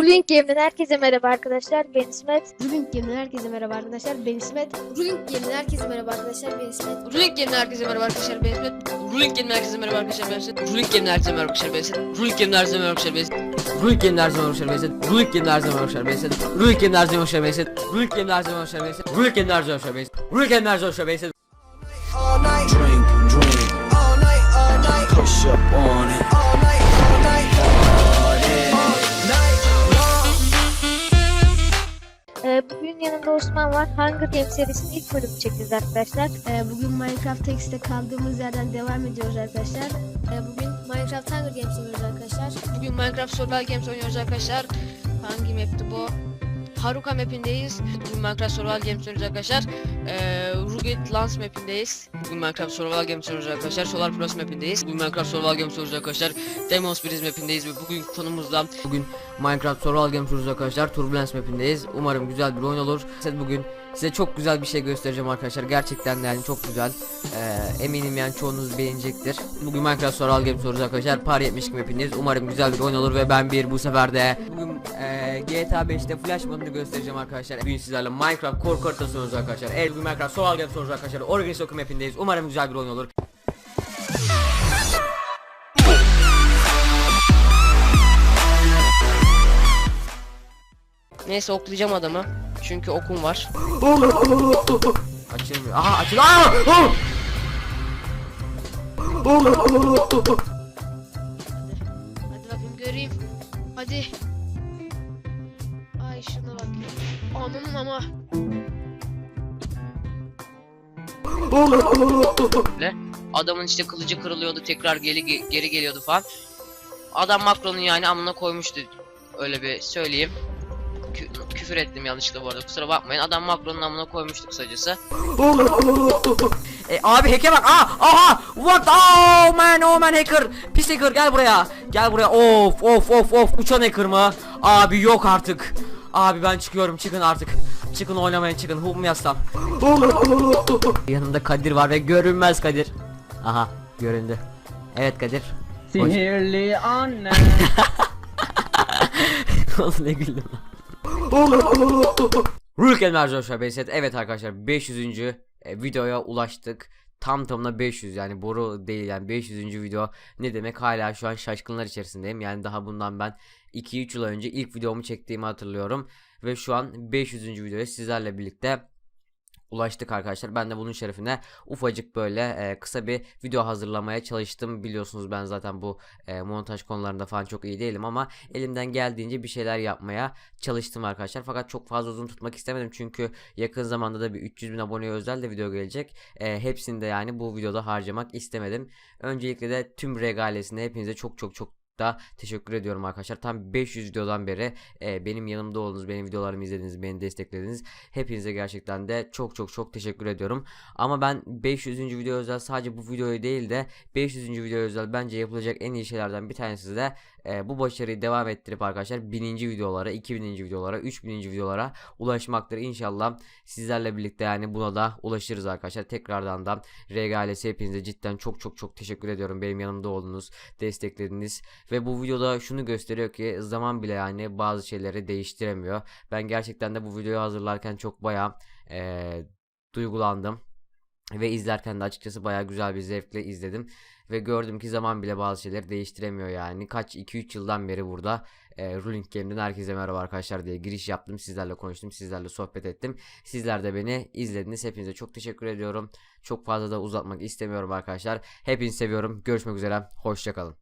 Ruling Game'den herkese merhaba arkadaşlar. Ben İsmet. Ruling Game'den herkese merhaba arkadaşlar. Ben İsmet. Ruling Game'den herkese merhaba arkadaşlar ben İsmet. Ruling Game'den herkese merhaba arkadaşlar ben İsmet. Ruling Game'den herkese merhaba arkadaşlar ben İsmet. Ruling Game'den herkese merhaba arkadaşlar ben İsmet. Ruling Game'den herkese merhaba arkadaşlar ben İsmet. Ruling Game'den herkese merhaba arkadaşlar ben İsmet. Ruling Game'den herkese merhaba arkadaşlar ben İsmet. Ruling Game'den herkese merhaba arkadaşlar ben İsmet. Ruling Game'den herkese merhaba arkadaşlar ben İsmet. Ruling Game'den herkese merhaba arkadaşlar ben İsmet. Ruling Game'den herkese merhaba arkadaşlar ben İsmet. Ee, bugün yanımda Osman var. Hunger Games serisinin ilk bölümü çekeceğiz arkadaşlar. Ee, bugün Minecraft Text'te kaldığımız yerden devam ediyoruz arkadaşlar. Ee, bugün Minecraft Hunger Games oynuyoruz arkadaşlar. Bugün Minecraft Survival Games oynuyoruz arkadaşlar. Hangi map'ti bu? Haruka map'indeyiz. Bugün Minecraft Survival Games oynuyoruz arkadaşlar. Ee, Rugged Lance map'indeyiz. Bugün Minecraft Survival Games oynuyoruz arkadaşlar. Solar Plus map'indeyiz. Bugün Minecraft Survival Games oynuyoruz arkadaşlar. Demons Breeze map'indeyiz ve bugün konumuzda bugün Minecraft Survival Games oynuyoruz arkadaşlar. Turbulence map'indeyiz. Umarım güzel bir oyun olur. Size bugün size çok güzel bir şey göstereceğim arkadaşlar. Gerçekten de yani çok güzel. Ee, eminim yani çoğunuz beğenecektir. Bugün Minecraft Survival Games oynuyoruz arkadaşlar. Par 72 map'indeyiz. Umarım güzel bir oyun olur ve ben bir bu sefer de bugün e, GTA 5'te Flash modunu göstereceğim arkadaşlar. Bugün sizlerle Minecraft korku haritası oynuyoruz arkadaşlar. Evet bugün Minecraft Survival Games oynuyoruz arkadaşlar. Origin Soccer map'indeyiz. Umarım güzel bir oyun olur. Neyse oklayacağım adamı. Çünkü okum var. Açılmıyor. Aha açılıyor. Aa! Oh! Hadi bakayım göreyim. Hadi. Ay şuna bak. Ananın ama. Böyle. Adamın işte kılıcı kırılıyordu tekrar geri geri geliyordu falan. Adam Macron'un yani amına koymuştu. Öyle bir söyleyeyim. Kü- küfür ettim yanlışlıkla bu arada kusura bakmayın. Adam Macron'un amına koymuştu kısacası. E, abi hack'e bak. Aa, aha. What? Oh man, oh man hacker. Pis hacker gel buraya. Gel buraya. Of, of, of, of. Uçan hacker mı? Abi yok artık. Abi ben çıkıyorum. Çıkın artık. Çıkın oynamayın çıkın. Hum yazsam. Yanımda Kadir var ve görünmez Kadir. Aha, göründü. Evet Kadir. Sihirli anne. Oğlum ne güldüm lan. Rulken Merzoşa Beset. Evet arkadaşlar 500. e, videoya ulaştık. Tam tamına 500 yani boru değil yani 500. video ne demek hala şu an şaşkınlar içerisindeyim yani daha bundan ben 2-3 yıl önce ilk videomu çektiğimi hatırlıyorum ve şu an 500. videoya sizlerle birlikte ulaştık arkadaşlar. Ben de bunun şerefine ufacık böyle e, kısa bir video hazırlamaya çalıştım. Biliyorsunuz ben zaten bu e, montaj konularında falan çok iyi değilim ama elimden geldiğince bir şeyler yapmaya çalıştım arkadaşlar. Fakat çok fazla uzun tutmak istemedim çünkü yakın zamanda da bir 300 bin aboneye özel de video gelecek. E, hepsini de yani bu videoda harcamak istemedim. Öncelikle de tüm regalesine hepinize çok çok çok da teşekkür ediyorum arkadaşlar. Tam 500 videodan beri e, benim yanımda olduğunuz, benim videolarımı izlediğiniz, beni desteklediniz. Hepinize gerçekten de çok çok çok teşekkür ediyorum. Ama ben 500. video özel sadece bu videoyu değil de 500. video özel bence yapılacak en iyi şeylerden bir tanesi de e, bu başarıyı devam ettirip arkadaşlar 1000. videolara, 2000. videolara, 3000. videolara ulaşmaktır. İnşallah sizlerle birlikte yani buna da ulaşırız arkadaşlar. Tekrardan da regalesi hepinize cidden çok çok çok teşekkür ediyorum. Benim yanımda oldunuz, desteklediniz ve bu videoda şunu gösteriyor ki zaman bile yani bazı şeyleri değiştiremiyor. Ben gerçekten de bu videoyu hazırlarken çok bayağı eee, duygulandım. Ve izlerken de açıkçası bayağı güzel bir zevkle izledim. Ve gördüm ki zaman bile bazı şeyleri değiştiremiyor yani. Kaç 2-3 yıldan beri burada e, Ruling Game'den herkese merhaba arkadaşlar diye giriş yaptım. Sizlerle konuştum. Sizlerle sohbet ettim. Sizler de beni izlediniz. Hepinize çok teşekkür ediyorum. Çok fazla da uzatmak istemiyorum arkadaşlar. Hepinizi seviyorum. Görüşmek üzere. Hoşçakalın.